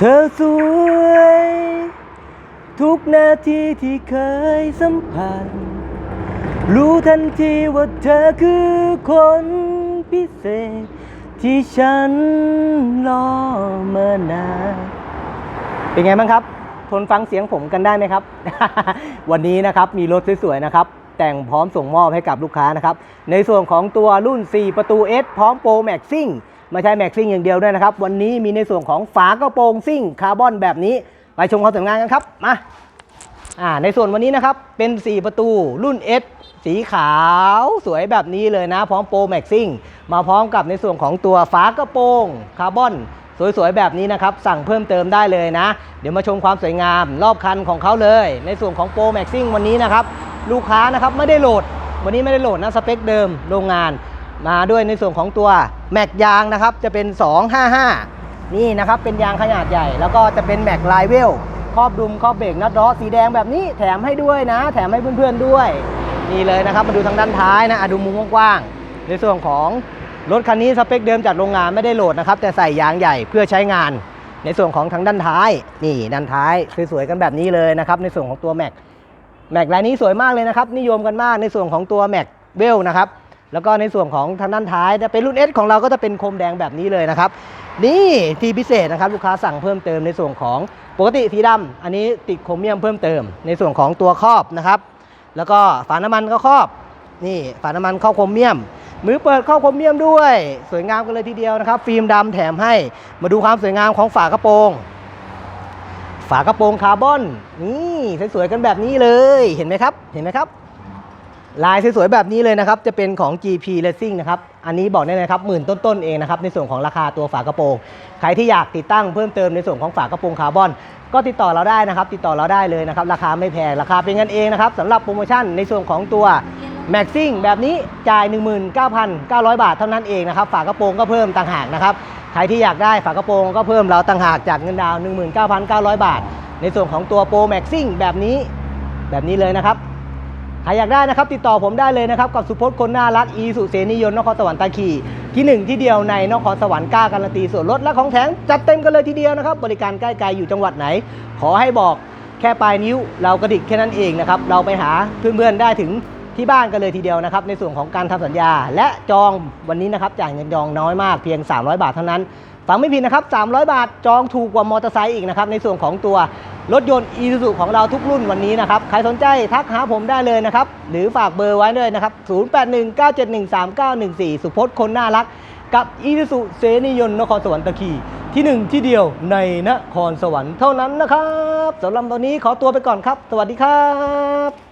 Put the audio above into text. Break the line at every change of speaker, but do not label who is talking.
เธอสวย ทุกนาทีที่เคยสัมผัส รู้ทันทีว่าเธอคือคนพิเศษ ที่ฉันรอมื่อนานเป็นไงบ้างครับ ทนฟังเสียงผมกันได้ไหมครับ วันนี้นะครับมีรถสวยๆนะครับ แต่งพร้อมส่งมอบให้กับลูกค้านะครับ ในส่วนของตัวรุ่น 4 ประตู S พร้อมโปรแม็กซิ่งไม่ใช่แม็กซิ่งอย่างเดียวด้วยนะครับ วันนี้มีในส่วนของฝากระโปรงซิ่งคาร์บอนแบบนี้ ไปชมความสวยงามกันครับ มาอ่าในส่วนวันนี้นะครับ เป็น 4 ประตูรุ่น S สีขาวสวยแบบนี้เลยนะ พร้อมโปรแม็กซิ่งมาพร้อมกับในส่วนของตัวฝากระโปรงคาร์บอนสวยๆ แบบนี้นะครับ สั่งเพิ่มเติมได้เลยนะ เดี๋ยวมาชมความสวยงาม รอบคันของเขาเลย ในส่วนของโปรแม็กซิ่งวันนี้นะครับ ลูกค้านะครับไม่ได้โหลด วันนี้ไม่ได้โหลดนะสเปคเดิมโรงงาน มาด้วยในส่วนของตัวแม็กยางนะครับจะเป็น 255 นี่นะครับเป็นยางขนาดใหญ่ แล้วก็จะเป็นแม็กไลเวลครอบดุมครอบเบรกนัดล้อสีแดงแบบนี้แถมให้ด้วยนะ แถมให้เพื่อนๆด้วย นี่เลยนะครับมาดูทางด้านท้ายนะดูมุมกว้างๆในส่วนของรถคันนี้สเปคเดิมจากโรงงานไม่ได้โหลดนะครับแต่ใส่ยางใหญ่เพื่อใช้งาน ในส่วนของทางด้านท้าย นี่ด้านท้ายสวยๆกันแบบนี้เลยนะครับในส่วนของตัวแม็ก แม็กลายนี้สวยมากเลยนะครับ นิยมกันมากในส่วนของตัวแม็กเวลนะครับแล้วก็ในส่วนของทางด้านท้ายจะเป็นรุ่น S ของเราก็จะเป็นโคมแดงแบบนี้เลยนะครับ นี่ที่พิเศษนะครับลูกค้าสั่งเพิ่มเติมในส่วนของปกติสีดำอันนี้ติดโครเมียมเพิ่มเติม ในส่วนของตัวครอบนะครับ แล้วก็ฝาน้ำมันก็ครอบ นี่ฝาน้ำมันเข้าโครเมียม มือเปิดเข้าโครเมียมด้วย สวยงามกันเลยทีเดียวนะครับ ฟิล์มดำแถมให้มาดูความสวยงามของฝากระโปรง ฝากระโปรงคาร์บอนนี่สวยๆกันแบบนี้เลยเห็นไหมครับ เห็นไหมครับลายสวยๆแบบนี้เลยนะครับ จะเป็นของ GP Racing นะครับ อันนี้บอกได้เลยครับหมื่นต้นๆเองนะครับ ในส่วนของราคาตัวฝากระโปรง ใครที่อยากติดตั้งเพิ่มเติมในส่วนของฝากระโปรงคาร์บอน ก็ติดต่อเราได้นะครับ ติดต่อเราได้เลยนะครับ ราคาไม่แพง ราคาเป็นกันเองนะครับสำหรับโปรโมชั่นในส่วนของตัว แม็กซิ่งแบบนี้จ่าย 19,900 บาทเท่านั้นเองนะครับฝากระโปรงก็เพิ่มต่างหากนะครับใครที่อยากได้ฝากระโปรงก็เพิ่มเราต่างหากจากเงินดาวน์19,900 บาท ในส่วนของตัวโปรแม็กซิ่งแบบนี้แบบนี้เลยนะครับใครอยากได้นะครับติดต่อผมได้เลยนะครับกับสุพจน์คนน่ารักอีสุเสนิยนนครสวรรค์ตาคีที่หนึ่งที่เดียวในนครสวรรค์กล้าการันตีส่วนลดและของแถมจัดเต็มกันเลยทีเดียวนะครับ บริการใกล้ไกลอยู่จังหวัดไหน ขอให้บอกแค่ปลายนิ้วเรากระดิกแค่นั้นเองนะครับเราไปหาเพื่อนๆได้ถึง ที่บ้านกันเลยทีเดียวนะครับในส่วนของการทำสัญญา และจองวันนี้นะครับจ่ายเงินจองน้อยมากเพียง 300 บาทเท่านั้นฟังไม่ผิดนะครับ 300 บาทจองถูกกว่ามอเตอร์ไซค์อีกนะครับในส่วนของตัวรถยนต์อีซูซูของเราทุกรุ่นวันนี้นะครับ ใครสนใจทักหาผมได้เลยนะครับ หรือฝากเบอร์ไว้ด้วยนะครับ 0819713914 สุพจน์คนน่ารัก กับอีซูซูเซนิยนนครสวรรค์ตะคีที่หนึ่งที่เดียวในนครสวรรค์เท่านั้นนะครับสำหรับตอนนี้ขอตัวไปก่อนครับ สวัสดีครับ